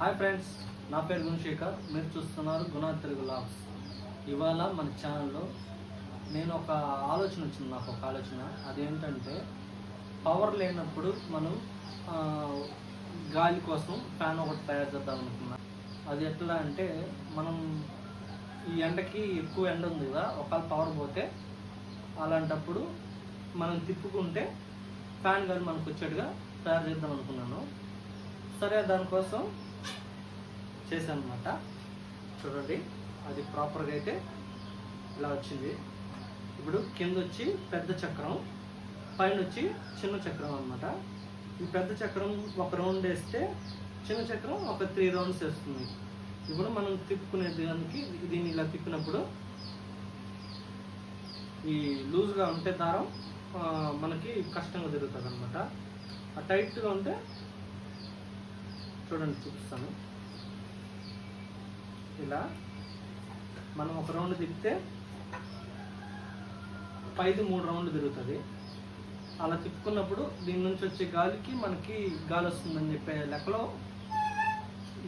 Hi friends నా పేరు గుణశేఖర్. మీరు చూస్తున్నారు గుణ తెలుగు లాబ్స్ ఇవాళ మన ఛానల్లో నేను ఒక ఆలోచన వచ్చింది నాకు ఒక ఆలోచన. అదేంటంటే పవర్ లేనప్పుడు మనం గాలి కోసం ఫ్యాన్ ఒకటి తయారు చేద్దాం అనుకున్నా. అది ఎట్లా అంటే మనం ఈ ఎండకి ఎక్కువ ఎండ ఉంది కదా ఒకవేళ పవర్ పోతే అలాంటప్పుడు మనం తిప్పుకుంటే ఫ్యాన్ గాలి మనకు వచ్చేట్టుగా తయారు చేద్దాం అనుకున్నాను. సరే దానికోసం చేశాను అనమాట చూడండి అది ప్రాపర్గా అయితే ఇలా వచ్చింది. ఇప్పుడు కింద వచ్చి పెద్ద చక్రం పైన వచ్చి చిన్న చక్రం అన్నమాట. ఈ పెద్ద చక్రం ఒక రౌండ్ వేస్తే చిన్న చక్రం ఒక త్రీ రౌండ్స్ వేస్తుంది. ఇప్పుడు మనం తిప్పుకునే దానికి దీన్ని ఇలా తిప్పినప్పుడు ఈ లూజ్గా ఉంటే దారం మనకి కష్టంగా తిరుగుతుంది అనమాట ఆ టైట్గా ఉంటే చూడండి చూపిస్తాను. ఇలా మనం ఒక రౌండ్ తిప్పితే పైది మూడు రౌండ్లు తిరుగుతుంది. అలా తిప్పుకున్నప్పుడు దీని నుంచి వచ్చే గాలికి మనకి గాలి వస్తుందని చెప్పే లెక్కలో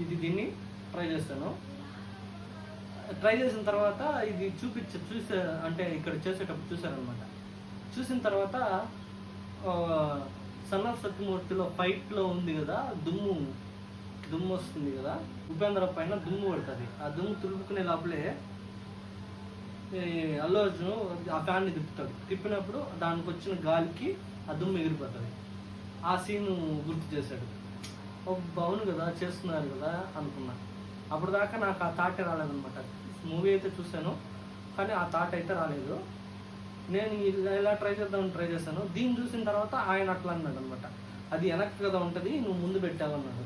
ఇది దీన్ని ట్రై చేస్తాను. ట్రై చేసిన తర్వాత ఇది చూపించ చూసే అంటే ఇక్కడ చేసేటప్పుడు చూసారనమాట చూసిన తర్వాత సన్న సత్యమూర్తిలో ఫైట్లో ఉంది కదా దుమ్ము దుమ్ము వస్తుంది కదా ఉపేంద్ర పైన దుమ్ము పడుతుంది. ఆ దుమ్ము తుడుపుకునే లోపలే అల్లు అర్జున్ ఆ ఫ్యాన్ని తిప్పుతాడు. తిప్పినప్పుడు దానికి వచ్చిన గాలికి ఆ దుమ్ము ఎగిరిపోతుంది. ఆ సీన్ గుర్తు చేశాడు. ఓ బాగుంది కదా చేస్తున్నారు కదా అనుకున్నా. అప్పుడు దాకా నాకు ఆ థాటే రాలేదనమాట మూవీ అయితే చూశాను కానీ ఆ థాట్ అయితే రాలేదు. నేను ఎలా ఇలా ట్రై చేద్దామని ట్రై చేశాను. దీన్ని చూసిన తర్వాత ఆయన అట్లా అన్నాడు అనమాట అది వెనక్కి కదా ఉంటుంది నువ్వు ముందు పెట్టావన్నాడు.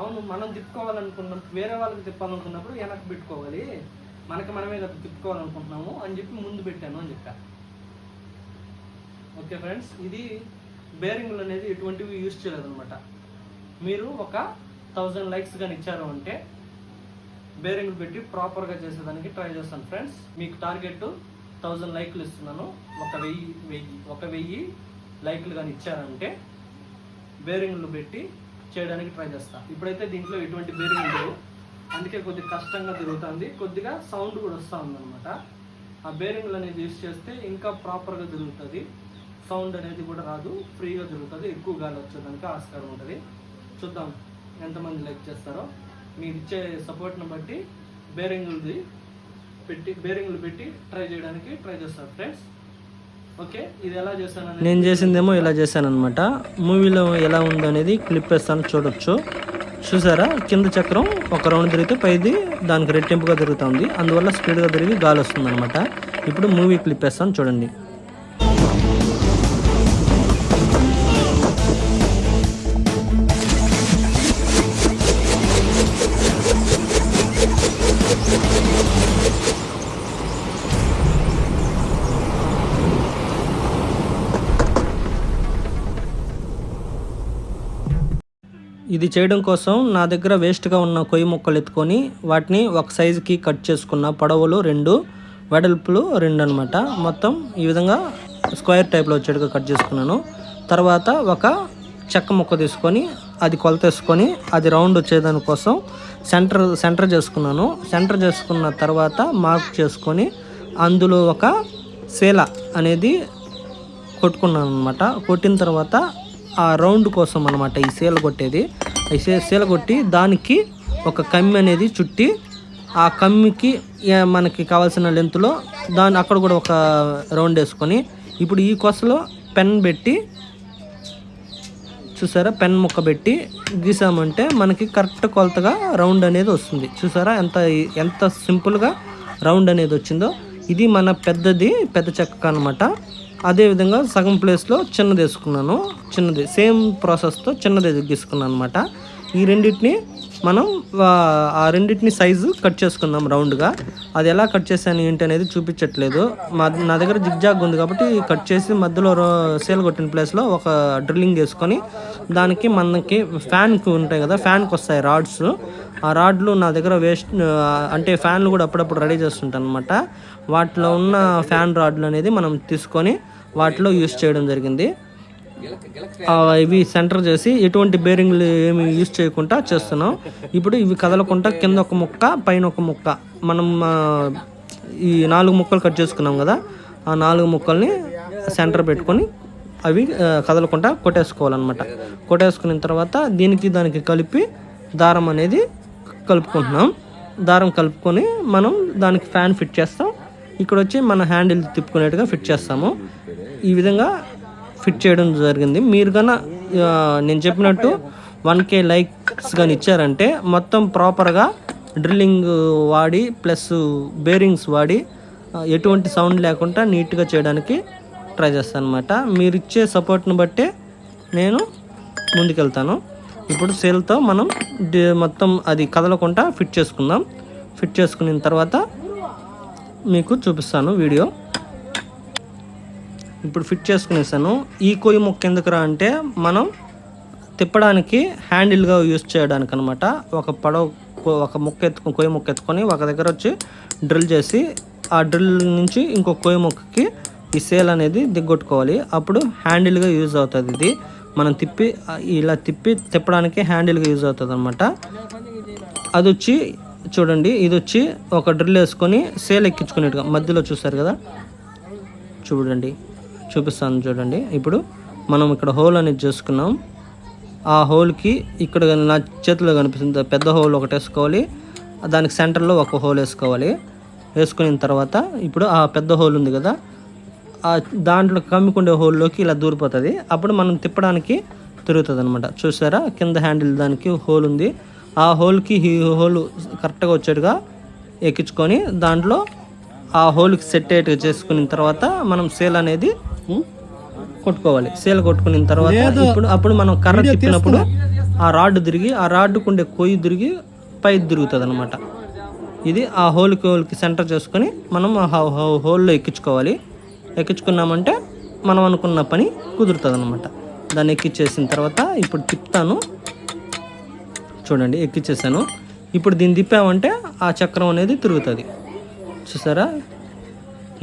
అవును మనం తిప్పుకోవాలనుకున్నాం వేరే వాళ్ళకి తిప్పాలనుకున్నప్పుడు వెనక్కి పెట్టుకోవాలి. మనకి మనమే కదా తిప్పుకోవాలనుకుంటున్నాము అని చెప్పి ముందు పెట్టాను అని చెప్పా. ఓకే ఫ్రెండ్స్ ఇది బేరింగ్లు అనేది ఎటువంటివి యూజ్ చేయలేదన్నమాట. మీరు ఒక థౌజండ్ లైక్స్ కానీ ఇచ్చారు అంటే బేరింగ్లు పెట్టి ప్రాపర్గా చేసేదానికి ట్రై చేస్తాను ఫ్రెండ్స్. మీకు టార్గెట్ థౌజండ్ లైక్లు ఇస్తున్నాను. ఒక వెయ్యి వెయ్యి ఒక వెయ్యి లైక్లు కానీ ఇచ్చారంటే బేరింగ్లు పెట్టి చేయడానికి ట్రై చేస్తాను ఇప్పుడైతే దీంట్లో ఎటువంటి బేరింగ్ లేవు అందుకే కొద్దిగా కష్టంగా తిరుగుతుంది. కొద్దిగా సౌండ్ కూడా వస్తూ ఉందన్నమాట. ఆ బేరింగ్లు అనేది యూస్ చేస్తే ఇంకా ప్రాపర్గా తిరుగుతుంది. సౌండ్ అనేది కూడా రాదు. ఫ్రీగా తిరుగుతుంది. ఎక్కువ గాలి వచ్చేదానికి ఆస్కారం ఉంటుంది. చూద్దాం ఎంతమంది లైక్ చేస్తారో. మీరు ఇచ్చే సపోర్ట్ని బట్టి బేరింగ్లది పెట్టి బేరింగ్లు పెట్టి ట్రై చేయడానికి ట్రై చేస్తారు ఫ్రెండ్స్ ఓకే ఇది ఎలా చేస్తాను నేను చేసిందేమో ఇలా చేశాను అనమాట మూవీలో ఎలా ఉందో అనేది క్లిప్ వేస్తాను చూడొచ్చు. చూసారా? కింద చక్రం ఒక రౌండ్ తిరిగితే పైది దానికి రెట్టింపుగా తిరుగుతుంది. అందువల్ల స్పీడ్గా తిరిగి గాలి వస్తుంది అనమాట ఇప్పుడు మూవీ క్లిప్ వేస్తాను చూడండి. ఇది చేయడం కోసం నా దగ్గర వేస్ట్గా ఉన్న కొయ్యి ముక్కలు ఎత్తుకొని వాటిని ఒక సైజుకి కట్ చేసుకున్న పొడవులు రెండు వెడల్పులు రెండు అనమాట మొత్తం ఈ విధంగా స్క్వేర్ టైప్లో వచ్చేట్టుగా కట్ చేసుకున్నాను. తర్వాత ఒక చెక్క ముక్క తీసుకొని అది కొలత వేసుకొని అది రౌండ్ వచ్చేదాని కోసం సెంటర్ సెంటర్ చేసుకున్నాను. సెంటర్ చేసుకున్న తర్వాత మార్క్ చేసుకొని అందులో ఒక శీల అనేది కొట్టుకున్నాను అనమాట కొట్టిన తర్వాత ఆ రౌండ్ కోసం అనమాట ఈ సీల కొట్టేది. ఈ సీల కొట్టి దానికి ఒక కమ్మి అనేది చుట్టి ఆ కమ్మికి మనకి కావాల్సిన లెంత్లో దాని అక్కడ కూడా ఒక రౌండ్ వేసుకొని ఇప్పుడు ఈ కొసలో పెన్ పెట్టి చూసారా? పెన్ ముక్క పెట్టి గీసామంటే మనకి కరెక్ట్ కొలతగా రౌండ్ అనేది వస్తుంది. చూసారా? ఎంత ఎంత సింపుల్గా రౌండ్ అనేది వచ్చిందో. ఇది మన పెద్దది పెద్ద చెక్క అనమాట అదేవిధంగా సగం ప్లేస్లో చిన్నది వేసుకున్నాను. చిన్నది సేమ్ ప్రాసెస్తో చిన్నది తీసుకున్నాను అనమాట ఈ రెండింటిని మనం ఆ రెండింటిని సైజు కట్ చేసుకుందాం రౌండ్గా అది ఎలా కట్ చేశాను ఏంటి అనేది చూపించట్లేదు. మా నా దగ్గర జిగ్జాగ్ ఉంది కాబట్టి కట్ చేసి మధ్యలో రో- సేల్ కొట్టిన ప్లేస్లో ఒక డ్రిల్లింగ్ వేసుకొని దానికి మనకి ఫ్యాన్కి ఉంటాయి కదా ఫ్యాన్కి వస్తాయి రాడ్స్ ఆ రాడ్లు నా దగ్గర వేస్ట్ అంటే ఫ్యాన్లు కూడా అప్పుడప్పుడు రెడీ చేస్తుంటాను అనమాట వాటిలో ఉన్న ఫ్యాన్ రాడ్లు అనేది మనం తీసుకొని వాటిలో యూస్ చేయడం జరిగింది. ఇవి సెంటర్ చేసి ఎటువంటి బేరింగ్లు ఏమి యూజ్ చేయకుండా చేస్తున్నాం. ఇప్పుడు ఇవి కదలకుండా కింద ఒక ముక్క పైన ఒక ముక్క. మనం ఈ నాలుగు ముక్కలు కట్ చేసుకున్నాం కదా ఆ నాలుగు ముక్కల్ని సెంటర్ పెట్టుకొని అవి కదలకుండా కొట్టేసుకోవాలన్నమాట. కొట్టేసుకున్న తర్వాత దీనికి దానికి కలిపి దారం అనేది కలుపుకుంటున్నాం. దారం కలుపుకొని మనం దానికి ఫ్యాన్ ఫిట్ చేస్తాం. ఇక్కడ వచ్చి మన హ్యాండిల్ తిప్పుకునేట్టుగా ఫిట్ చేస్తాము. ఈ విధంగా ఫిట్ చేయడం జరిగింది. మీరు కన్నా నేను చెప్పినట్టు వన్ కే లైక్స్ కానీ ఇచ్చారంటే మొత్తం ప్రాపర్గా డ్రిల్లింగ్ వాడి ప్లస్ బేరింగ్స్ వాడి ఎటువంటి సౌండ్ లేకుండా నీట్గా చేయడానికి ట్రై చేస్తాను అనమాట మీరు ఇచ్చే సపోర్ట్ని బట్టే నేను ముందుకెళ్తాను. ఇప్పుడు సేల్తో మనం మొత్తం అది కదలకుండా ఫిట్ చేసుకుందాం. ఫిట్ చేసుకున్న తర్వాత మీకు చూపిస్తాను వీడియో. ఇప్పుడు ఫిట్ చేసుకునేసాను. ఈ కొయ్యి ముక్క ఎందుకురా అంటే మనం తిప్పడానికి హ్యాండిల్గా యూస్ చేయడానికి అనమాట ఒక పడవ ఒక ముక్క ఎత్తుకొని కొయ్యి ముక్క ఎత్తుకొని ఒక దగ్గర వచ్చి డ్రిల్ చేసి ఆ డ్రిల్ నుంచి ఇంకో కొయ్యి ముక్కకి ఈ సేల్ అనేది దిగ్గొట్టుకోవాలి. అప్పుడు హ్యాండిల్గా యూజ్ అవుతుంది ఇది. మనం తిప్పి ఇలా తిప్పి తిప్పడానికి హ్యాండిల్గా యూజ్ అవుతుంది అనమాట అది వచ్చి చూడండి ఇది వచ్చి ఒక డ్రిల్ వేసుకొని సేల్ ఎక్కించుకునేట్టుగా మధ్యలో చూస్తారు కదా? చూడండి. చూపిస్తాను చూడండి. ఇప్పుడు మనం ఇక్కడ హోల్ అనేది చేసుకున్నాం. ఆ హోల్కి ఇక్కడ నా చేతిలో కనిపిస్తుంది. పెద్ద హోల్ ఒకటి వేసుకోవాలి. దానికి సెంటర్లో ఒక హోల్ వేసుకోవాలి. వేసుకున్న తర్వాత ఇప్పుడు ఆ పెద్ద హోల్ ఉంది కదా ఆ దాంట్లో కమ్మికుండే హోల్లోకి ఇలా దూరిపోతుంది. అప్పుడు మనం తిప్పడానికి తిరుగుతుంది అనమాట చూసారా? కింద హ్యాండిల్ దానికి హోల్ ఉంది. ఆ హోల్కి ఈ హోల్ కరెక్ట్గా వచ్చేట్టుగా ఎక్కించుకొని దాంట్లో ఆ హోల్కి సెట్ అయ్యేట్టుగా చేసుకున్న తర్వాత మనం సేల్ అనేది కొట్టుకోవాలి. సేల్ కొట్టుకున్న తర్వాత ఇప్పుడు అప్పుడు మనం కర్ర తిప్పినప్పుడు ఆ రాడ్ తిరిగి ఆ రాడ్కు ఉండే కొయ్యి తిరిగి పై తిరుగుతుంది అనమాట ఇది ఆ హోల్కి హోల్కి సెంటర్ చేసుకొని మనం ఆ హోల్లో ఎక్కించుకోవాలి. ఎక్కించుకున్నామంటే మనం అనుకున్న పని కుదురుతుంది అనమాట దాన్ని ఎక్కించేసిన తర్వాత ఇప్పుడు తిప్పుతాను. చూడండి ఎక్కించేసాను ఇప్పుడు దీన్ని తిప్పామంటే ఆ చక్రం అనేది తిరుగుతుంది. చూసారా?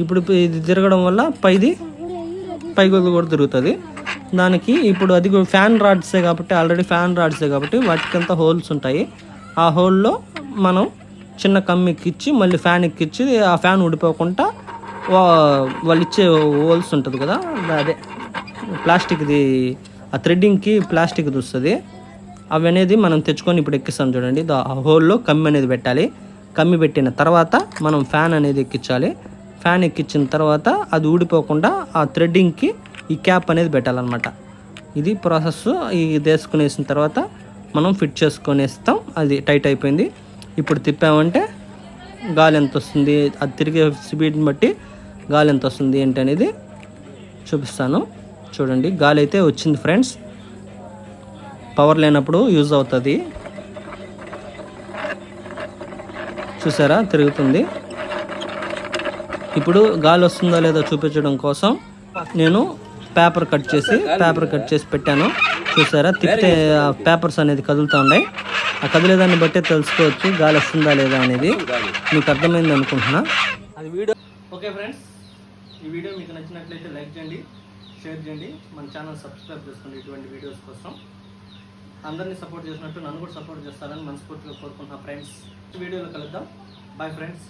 ఇప్పుడు ఇది తిరగడం వల్ల పైది పైకి కూడా తిరుగుతుంది. దానికి ఇప్పుడు అది కూడా ఫ్యాన్ రాడ్సే కాబట్టి ఆల్రెడీ ఫ్యాన్ రాడ్సే కాబట్టి వాటికంతా హోల్స్ ఉంటాయి. ఆ హోల్లో మనం చిన్న కమ్మి ఎక్కిచ్చి మళ్ళీ ఫ్యాన్ ఎక్కిచ్చి ఆ ఫ్యాన్ ఊడిపోకుండా వాళ్ళు ఇచ్చే హోల్స్ ఉంటుంది కదా అదే ప్లాస్టిక్ది ఆ థ్రెడ్డింగ్కి ప్లాస్టిక్ వస్తుంది అవి అనేది మనం తెచ్చుకొని ఇప్పుడు ఎక్కిస్తాం చూడండి. ఆ హోల్లో కమ్మి అనేది పెట్టాలి. కమ్మి పెట్టిన తర్వాత మనం ఫ్యాన్ అనేది ఎక్కించాలి. ఫ్యాన్ ఎక్కించిన తర్వాత అది ఊడిపోకుండా ఆ థ్రెడ్డింగ్కి ఈ క్యాప్ అనేది పెట్టాలన్నమాట. ఇది ప్రాసెస్ ఇది వేసుకునేసిన తర్వాత మనం ఫిట్ చేసుకొనేస్తాం అది టైట్ అయిపోయింది. ఇప్పుడు తిప్పామంటే గాలి ఎంత వస్తుంది? అది తిరిగే స్పీడ్ని బట్టి గాలి ఎంత వస్తుంది ఏంటి అనేది చూపిస్తాను. చూడండి గాలి అయితే వచ్చింది ఫ్రెండ్స్. పవర్ లేనప్పుడు యూజ్ అవుతుంది. చూసారా? తిరుగుతుంది. ఇప్పుడు గాలి వస్తుందో లేదో చూపించడం కోసం నేను పేపర్ కట్ చేసి పేపర్ కట్ చేసి పెట్టాను. చూసారా? తిప్పితే పేపర్స్ అనేది కదులుతూ ఉన్నాయి ఆ కదిలేదాన్ని బట్టే తెలుసుకోవచ్చు గాలి వస్తుందా లేదా అనేది. మీకు అర్థమైంది అనుకుంటున్నా. అది వీడియో ఓకే ఫ్రెండ్స్ ఈ వీడియో మీకు నచ్చినట్లయితే లైక్ చేయండి షేర్ చేయండి. మన ఛానల్ సబ్స్క్రైబ్ చేసుకోండి ఇటువంటి వీడియోస్ కోసం. అందరినీ సపోర్ట్ చేసినట్టు నన్ను కూడా సపోర్ట్ చేస్తారని మనస్ఫూర్తిగా కోరుకుంటున్నా ఫ్రెండ్స్. వీడియోలో కలుద్దాం. Bye friends.